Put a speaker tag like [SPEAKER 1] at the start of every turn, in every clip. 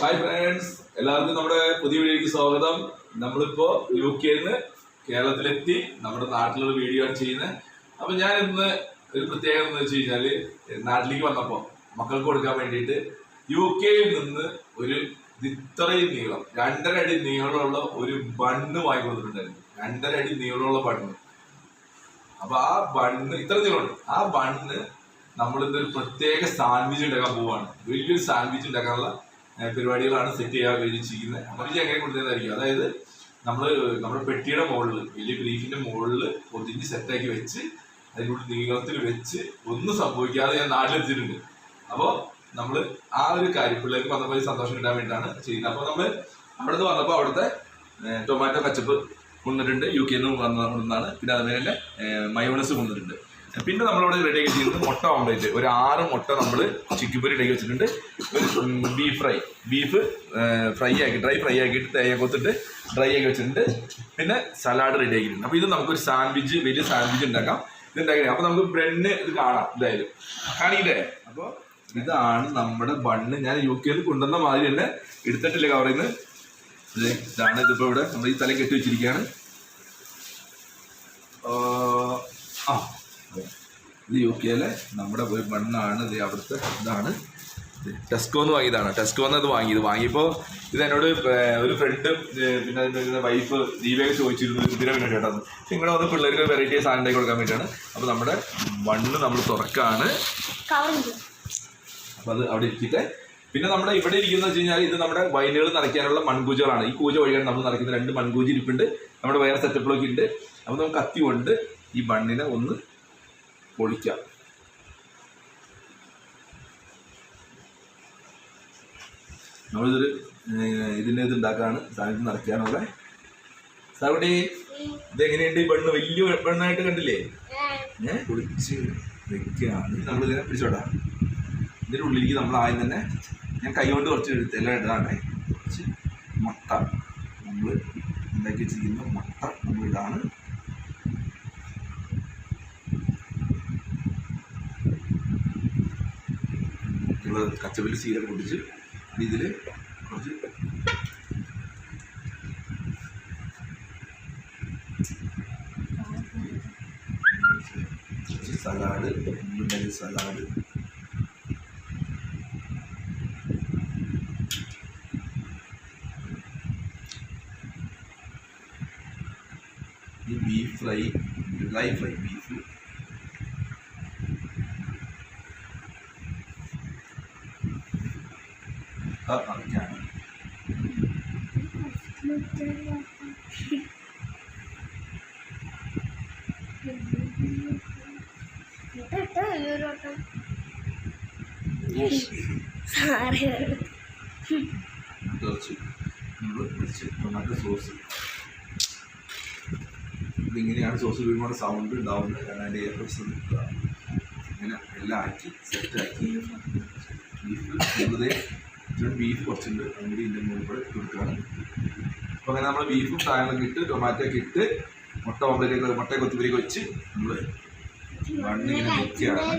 [SPEAKER 1] Hi friends എല്ലാവർക്കും നമ്മുടെ പുതിയ വീഡിയോയ്ക്ക് സ്വാഗതം. നമ്മളിപ്പോ യു നിന്ന് കേരളത്തിലെത്തി നമ്മുടെ നാട്ടിലുള്ള വീഡിയോ ആണ് ചെയ്യുന്നത് അപ്പൊ ഞാൻ ഇന്ന് ഒരു പ്രത്യേകത എന്ന് വെച്ച് കഴിഞ്ഞാൽ നാട്ടിലേക്ക് വന്നപ്പോ മക്കൾക്ക് കൊടുക്കാൻ വേണ്ടിയിട്ട് യു കെയിൽ നിന്ന് ഒരു ഇത്രയും നീളം രണ്ടര അടി നീളമുള്ള ഒരു ബണ്ണ് വാങ്ങി കൊടുത്തിട്ടുണ്ടായിരുന്നു. രണ്ടര അടി നീളമുള്ള ബണ്ണ്. അപ്പൊ ആ ബണ്ണ് ഇത്ര നീളമുണ്ട്. ആ ബണ്ണ് നമ്മളിന്ന് ഒരു പ്രത്യേക സാൻഡ്വിച്ച് ഉണ്ടാക്കാൻ പോവാണ്. വലിയൊരു സാൻഡ്വിച്ച് ഉണ്ടാക്കാനുള്ള പരിപാടികളാണ് സെറ്റ് ചെയ്യാൻ വിചാരിച്ചിരിക്കുന്നത് ഇത് എങ്ങനെ കൊടുത്തതായിരിക്കും അതായത് നമ്മൾ നമ്മുടെ പെട്ടിയുടെ മുകളിൽ വലിയ ബ്രീഫിന്റെ മുകളിൽ പൊതിഞ്ഞ് സെറ്റാക്കി വെച്ച് അതിനുള്ളിൽ നീളത്തിൽ വെച്ച് ഒന്നും സംഭവിക്കാതെ ഞാൻ നാട്ടിലെത്തിയിട്ടുണ്ട്. അപ്പോൾ നമ്മൾ ആ ഒരു കാര്യം പിള്ളേർക്ക് വന്നപ്പോൾ സന്തോഷം കിട്ടാൻ വേണ്ടിയിട്ടാണ് ചെയ്യുന്നത്. അപ്പോൾ നമ്മൾ അവിടെ നിന്ന് വന്നപ്പോൾ അവിടുത്തെ ടൊമാറ്റോ കച്ചപ്പ് കൊണ്ടിട്ടുണ്ട് യു കെയിൽ നിന്ന് വന്നതാണ്. പിന്നെ അതുപോലെ തന്നെ മയോണസ് കൊണ്ടിട്ടുണ്ട് പിന്നെ നമ്മളിവിടെ റെഡിയാക്കി ചെയ്യുന്നത് മുട്ട ഓംലേറ്റ് ഒരു ആറ് മുട്ട നമ്മൾ ചിക്കൻ പൊരി ഇടയ്ക്ക് വെച്ചിട്ടുണ്ട്. ബീഫ് ഫ്രൈ ബീഫ് ഫ്രൈ ആക്കി ഡ്രൈ ഫ്രൈ ആക്കിയിട്ട് തേങ്ങ കൊത്തിട്ട് ഡ്രൈ ആക്കി വെച്ചിട്ടുണ്ട്. പിന്നെ സലാഡ് റെഡി ആക്കിയിട്ടുണ്ട്. അപ്പോൾ ഇത് നമുക്കൊരു സാൻഡ്വിച്ച് വലിയ സാൻഡ്വിച്ച് ഉണ്ടാക്കാം. ഇത് ഉണ്ടാക്കി അപ്പോൾ നമുക്ക് ബ്രെഡിന് ഇത് കാണാം. എന്തായാലും കാണിക്കില്ലേ അപ്പോൾ ഇതാണ് നമ്മുടെ ബണ്ണ് ഞാൻ യു കെയിൽ കൊണ്ടുവന്ന മാതിരി തന്നെ എടുത്തിട്ടില്ല കവറിൽ ഇതാണ് ഇതിപ്പോൾ ഇവിടെ. നമ്മൾ ഈ തല കെട്ടി വെച്ചിരിക്കുകയാണ്. ആ. ഇത് യു കെയിലെ നമ്മുടെ മണ്ണാണ്. ഇത് അവിടുത്തെ ഇതാണ്. ടെസ്കോ എന്ന് വാങ്ങിയതാണ്. ടെസ്കോ എന്ന് അത് വാങ്ങിയത് വാങ്ങിയപ്പോൾ ഇത് എന്നോട് ഒരു ഫ്രണ്ട് പിന്നെ അതിന്റെ വൈഫ് ദീപയൊക്കെ ചോദിച്ചിരുന്നു. ഇതിനെ വേണ്ടിയിട്ടാണ് കേട്ടത് നിങ്ങളുടെ വന്ന് പിള്ളേർക്ക് വെറൈറ്റി സാധനം ഉണ്ടാക്കി കൊടുക്കാൻ വേണ്ടിയിട്ടാണ് അപ്പോൾ നമ്മുടെ മണ്ണ് നമ്മൾ തുറക്കാണ്. അപ്പോൾ അത് അവിടെ ഇരിക്കട്ടെ പിന്നെ നമ്മുടെ ഇവിടെ ഇരിക്കുന്ന വെച്ച് കഴിഞ്ഞാൽ ഇത് നമ്മുടെ വൈനുകൾ നിറയ്ക്കാനുള്ള മൺകൂജകളാണ്. ഈ കൂജ വഴിയാണ് നമ്മൾ നിറയ്ക്കുന്ന രണ്ട് മൺകൂജി ഇരിപ്പുണ്ട്. നമ്മുടെ വേറെ സെറ്റപ്പിലൊക്കെ ഉണ്ട് അപ്പോൾ നമുക്ക് കത്തി കൊണ്ട് ഈ മണ്ണിനെ ഒന്ന് പൊളിക്കാം. നമ്മളിതൊരു ഇതിന്റെ ഇത് ഉണ്ടാക്കാണ്. സാധനത്തിൽ നിറയ്ക്കാനുള്ള സാവടി ഇതെങ്ങനെയുണ്ട് ഈ പെണ്ണ്? വലിയ പെണ്ണായിട്ട് കണ്ടില്ലേ? ഞാൻ കുളിച്ച് വെക്കുകയാണ് നമ്മളിതിനെ പിടിച്ചോട്ടാ. ഇതിന്റെ ഉള്ളിലേക്ക് നമ്മൾ ആദ്യം തന്നെ ഞാൻ കൈകൊണ്ട് കുറച്ച് എടുത്ത് എല്ലാം ഇടാണേ കുറച്ച് മുട്ട നമ്മൾ ഉണ്ടാക്കി വെച്ചിരിക്കുന്ന മുട്ട നമ്മൾ ഇടാണ് നമ്മൾ കച്ചപ്പല്ലി സീര പൊട്ടിച്ച് ഇതിൽ കുറച്ച് സലാഡ് ഉണ്ടാക്കിയ സലാഡ്. ഈ beef fry life fry beef. വെച്ച് ടൊമാറ്റോ സോസ്. ഇതിങ്ങനെയാണ് സോസ് സൗണ്ട് ഉണ്ടാവുന്നത്. കാരണം അതിന്റെ നിൽക്കുക ഇങ്ങനെ എല്ലാം ആക്കി സെറ്റാക്കി ബീഫ് വെറുതെ ഇച്ചിരി ബീഫ് കുറച്ചുണ്ട്. അതുകൂടി ഇതിന്റെ മുകളിൽ കൂടെ കൊടുക്കുകയാണ്. അപ്പോൾ അങ്ങനെ നമ്മൾ ബീഫും സാധനങ്ങളൊക്കെ ഇട്ട് ടൊമാറ്റോ ഒക്കെ ഇട്ട് മുട്ട ഓമ്പലേക്ക് മുട്ട കൊത്തുപൊരിയൊക്കെ വെച്ച് നമ്മൾ മണ്ണിങ്ങനെ വെക്കുകയാണ്.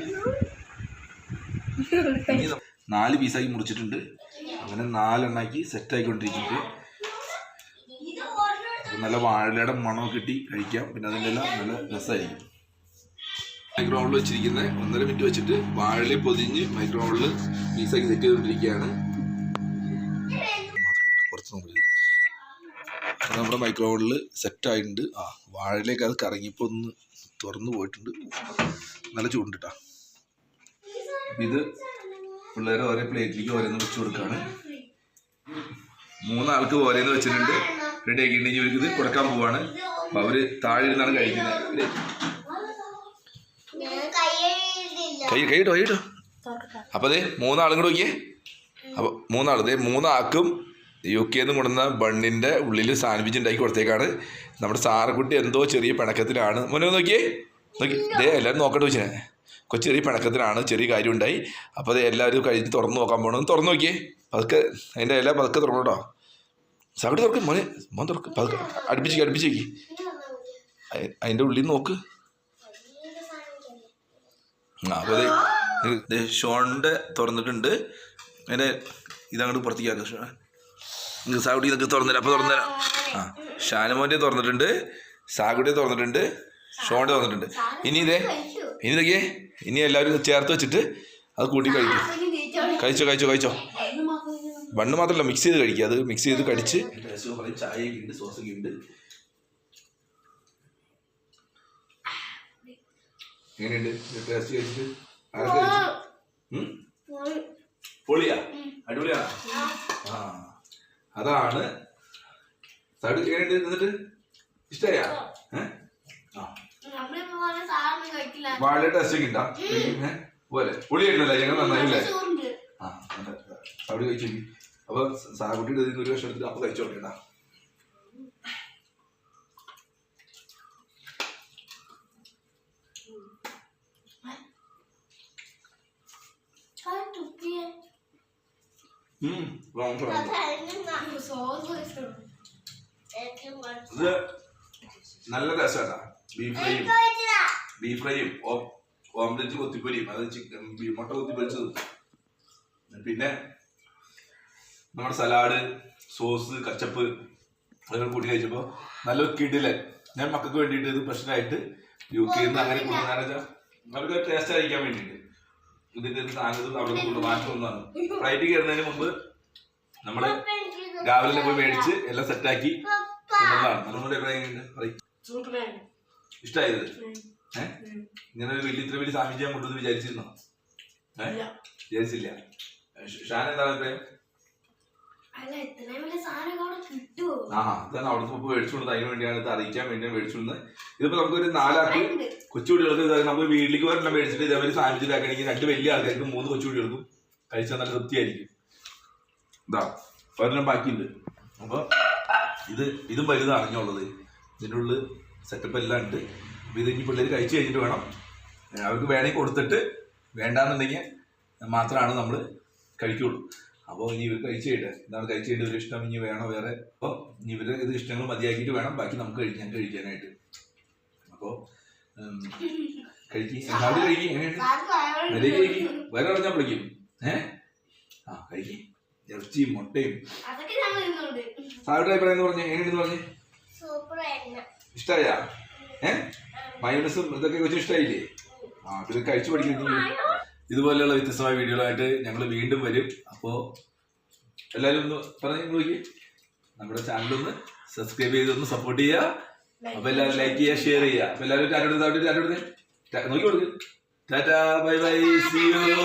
[SPEAKER 1] ഇനി ന- നാല് പീസാക്കി മുറിച്ചിട്ടുണ്ട്. അങ്ങനെ നാലെണ്ണാക്കി സെറ്റായിക്കൊണ്ടിരിക്കുന്നത് നല്ല വാഴയുടെ മണമൊക്കെ കിട്ടി കഴിക്കാം. പിന്നെ അതിന്റെ എല്ലാം നല്ല രസമായിരിക്കും. മൈക്രോവണിൽ വെച്ചിരിക്കുന്നത് ഒന്നര മിനിറ്റ് വെച്ചിട്ട് വാഴയിൽ പൊതിഞ്ഞ് മൈക്രോവണിൽ പീസാക്കി സെറ്റ് ചെയ്തുകൊണ്ടിരിക്കുകയാണ് കുറച്ച് നോക്കി അപ്പോൾ നമ്മുടെ മൈക്രോവണിൽ സെറ്റായിട്ടുണ്ട് ആ വാഴയിലേക്ക് അത് കറങ്ങിയപ്പോൾ ഒന്ന് തുറന്നു പോയിട്ടുണ്ട്. നല്ല ചൂണ്ടിട്ടാ ഇത് പിള്ളേർ ഓരോ പ്ലേറ്റിലേക്ക് ഓരോന്ന് വെച്ച് കൊടുക്കുകയാണ് മൂന്നാൾക്ക് ഓരോന്ന് വെച്ചിട്ടുണ്ട്. റെഡി ആക്കിയിട്ടുണ്ടെങ്കിൽ ഇവർക്ക് ഇത് കൊടുക്കാൻ പോവാണ്. അപ്പൊ അവർ താഴെ ഇരുന്നാണ് കഴിക്കുന്നത്. കൈ കൈട്ടോ കൈട്ടോ അപ്പൊ അതെ മൂന്നാളും കൂടെ നോക്കിയേ. അപ്പൊ മൂന്നാൾ ഇതേ മൂന്നാൾക്കും യു കെ എന്ന് കൊണ്ടുവന്ന ബണ്ണിന്റെ ഉള്ളിൽ സാൻഡ്വിച്ച് ഉണ്ടാക്കി കൊടുത്തേക്കാണ്. നമ്മുടെ സാറക്കുട്ടി എന്തോ ചെറിയ പിണക്കത്തിലാണ്. മുന്നേ നോക്കിയേ. നോക്കി. ദേ എല്ലാവരും നോക്കട്ടെ വെച്ചേ കൊച്ചു ചെറിയ പിണക്കത്തിലാണ് ചെറിയ കാര്യം ഉണ്ടായി അപ്പോൾ അത് എല്ലാവരും കഴിഞ്ഞ് തുറന്ന് നോക്കാൻ പോകണം തുറന്ന് നോക്കിയേ. പതുക്കെ അതിന്റെ എല്ലാം പതുക്കെ തുറക്കണം കേട്ടോ സാവടി തുറക്കും മോനെ. മോൻ തുറക്കും. പതുക്കെ അടുപ്പിച്ച് അടുപ്പിച്ച് വയ്ക്കി അതിന്റെ ഉള്ളിൽ നോക്ക്. ആ അപ്പോൾ അതെ ഷോണിന്റെ തുറന്നിട്ടുണ്ട്. അതിന്റെ ഇതങ്ങോട്ട് പുറത്തേക്ക് ആക്കാം നിങ്ങൾക്ക് സാഗുട്ടി ഇതൊക്കെ തുറന്നില്ല അപ്പോൾ തുറന്നുതരാം ആ ഷാനുമോന്റെ തുറന്നിട്ടുണ്ട് സാഗുട്ടി തുറന്നിട്ടുണ്ട് ഷോണിന്റെ തുറന്നിട്ടുണ്ട്. ഇനി ഇതേ ഇനി ഇതൊക്കെ ഇനി എല്ലാവരും ചേർത്ത് വെച്ചിട്ട് അത് കൂട്ടി കഴിക്കും. കഴിച്ചോ കഴിച്ചോ കഴിച്ചോ. ബണ്ണ് മാത്രമല്ല മിക്സ് ചെയ്ത് കഴിക്കുക അത് മിക്സ് ചെയ്ത് കടിച്ച്. ചായയൊക്കെ ഉണ്ട് സോസൊക്കെ ഉണ്ട് എങ്ങനെയുണ്ട് ടേസ്റ്റ് കഴിച്ചിട്ട്? ആരൊക്കെ കഴിച്ചു? ഉം? പൊളിയാ? അടിപൊളിയാ ആ. അതാണ് തടു എങ്ങനെയുണ്ട് എന്നിട്ട്? ഇഷ്ടമായാ വാഴ ടേസ്റ്റ് ഒക്കെ ഉണ്ടാ പോലെ. പൊളിയായിട്ടില്ല ഞങ്ങൾ നന്നായില്ലേ? ആ അവിടെ കഴിച്ചു അപ്പൊ സാകുട്ടിയുടെ ഒരു വർഷം എടുത്തിട്ട് അപ്പൊ കഴിച്ചു നോക്കണ്ട
[SPEAKER 2] അത് തുപ്പിയേ സോസ് ഇഷ്ടം ഏറ്റവും
[SPEAKER 1] ഇത് നല്ല രസമാണ് ബീഫ് ഫ്രൈയും ബീഫ് ഫ്രൈയും ഓംലെറ്റ് കൊത്തിപ്പൊരിയും. അത് ചിക്കൻ മുട്ട കൊത്തിപ്പൊരിച്ചത്. പിന്നെ നമ്മുടെ സലാഡ് സോസ് കച്ചപ്പ് അതൊക്കെ കൂട്ടി കഴിച്ചപ്പോൾ നല്ല കിടിലൻ. ഞാൻ മക്കൾക്ക് വേണ്ടിയിട്ട് ഇത് പ്രശ്നമായിട്ട് യു കെയിൽ നിന്ന് അങ്ങനെ കൊണ്ടുവന്നാണെന്ന് വെച്ചാൽ അവർക്ക് ടേസ്റ്റ് ആയിരിക്കാൻ വേണ്ടിയിട്ട്. ഇതിന്റെ സാധനത്തിൽ അവിടെ കൊണ്ട് വാങ്ങിച്ചു വന്നതാണ്. ഫ്ലൈറ്റ് കയറുന്നതിന് മുമ്പ് നമ്മൾ രാവിലെ പോയി മേടിച്ച് എല്ലാം സെറ്റാക്കി കൊണ്ടുവന്നതാണ്. നമ്മുടെ അഭിപ്രായം പറയും.
[SPEAKER 2] സൂപ്പറാണ്
[SPEAKER 1] ഇഷ്ടമായത് ഏഹ് ഇങ്ങനെ ഒരു വലിയ ഇത്ര വലിയ സാമീപ്യം കൊണ്ടുവന്ന് വിചാരിച്ചിരുന്നോ? ഏഹ് വിചാരിച്ചില്ല. ഷാൻ എന്താണ് അഭിപ്രായം? ആ ഇതാണ് അവിടുത്തെ മുമ്പ് മേടിച്ചുകൊണ്ടത് അതിന് വേണ്ടിയാണ് ഇത് അറിയിക്കാൻ വേണ്ടിയാണ് മേടിച്ചുകൊണ്ട് ഇതിപ്പോ നമുക്കൊരു നാലാൾക്ക് കൊച്ചുകുട്ടികൾക്ക് ഇത് നമ്മൾ വീട്ടിലേക്ക് വരണം മേടിച്ചിട്ട് ഇതേപോലെ സാൻഡ്വിച്ച് ആക്കണമെങ്കിൽ രണ്ട് വലിയ ആൾക്കാർക്ക് മൂന്ന് കൊച്ചുകുട്ടികൾക്കും കഴിച്ചാൽ നല്ല തൃപ്തിയായിരിക്കും. ഇതാ ഒരെണ്ണം ബാക്കിയുണ്ട്. അപ്പൊ ഇത് ഇതും വലുതാണ് ഇനിയുള്ളത് ഇതിന്റെ ഉള്ളിൽ സെറ്റപ്പ് എല്ലാം ഉണ്ട്. അപ്പൊ ഇത് ഇനി പിള്ളേർ കഴിച്ചു കഴിഞ്ഞിട്ട് വേണം. അവർക്ക് വേണമെങ്കിൽ കൊടുത്തിട്ട് വേണ്ടാന്നുണ്ടെങ്കിൽ മാത്രമാണ് നമ്മൾ കഴിക്കുള്ളൂ. അപ്പോൾ ഇനി ഇവർ കഴിച്ചു കഴിഞ്ഞിട്ട് എന്താണ് കഴിച്ചു ഒരു ഇഷ്ടം. ഇനി വേണോ വേറെ? അപ്പോൾ ഇനി ഇവർ ഇത് ഇഷ്ടങ്ങൾ മതിയാക്കിയിട്ട് വേണം. ബാക്കി നമുക്ക് കഴിക്കാൻ കഴിക്കാനായിട്ട്. അപ്പോൾ കഴിക്കും. എല്ലാവരും കഴിക്കും. വരെ പറഞ്ഞാൽ വിളിക്കും ഏ? ആ കഴിക്കും. ഇറച്ചിയും മുട്ടയും. സാറിയുടെ അഭിപ്രായം എന്ന് പറഞ്ഞേ. എങ്ങനെയുണ്ടെന്ന് പറഞ്ഞേ? ഇഷ്ടമായ ഏഹ് മയോണസും ഇതൊക്കെ കൊച്ചു ഇഷ്ടമായില്ലേ ആ ഇത് കഴിച്ചു പഠിക്കുന്നു. ഇതുപോലെയുള്ള വ്യത്യസ്തമായ വീഡിയോകളായിട്ട് ഞങ്ങൾ വീണ്ടും വരും. അപ്പോൾ എല്ലാവരും ഒന്ന് പറഞ്ഞു നോക്കി. നമ്മുടെ ചാനൽ ഒന്ന് സബ്സ്ക്രൈബ് ചെയ്ത് ഒന്ന് സപ്പോർട്ട് ചെയ്യുക. അപ്പൊ എല്ലാവരും ലൈക്ക് ചെയ്യുക ഷെയർ ചെയ്യുക. അപ്പൊ എല്ലാവരും ടാറ്റ ടാറ്റ ടാറ്റ നോക്കി കൊടുക്ക്. Tata bye bye see you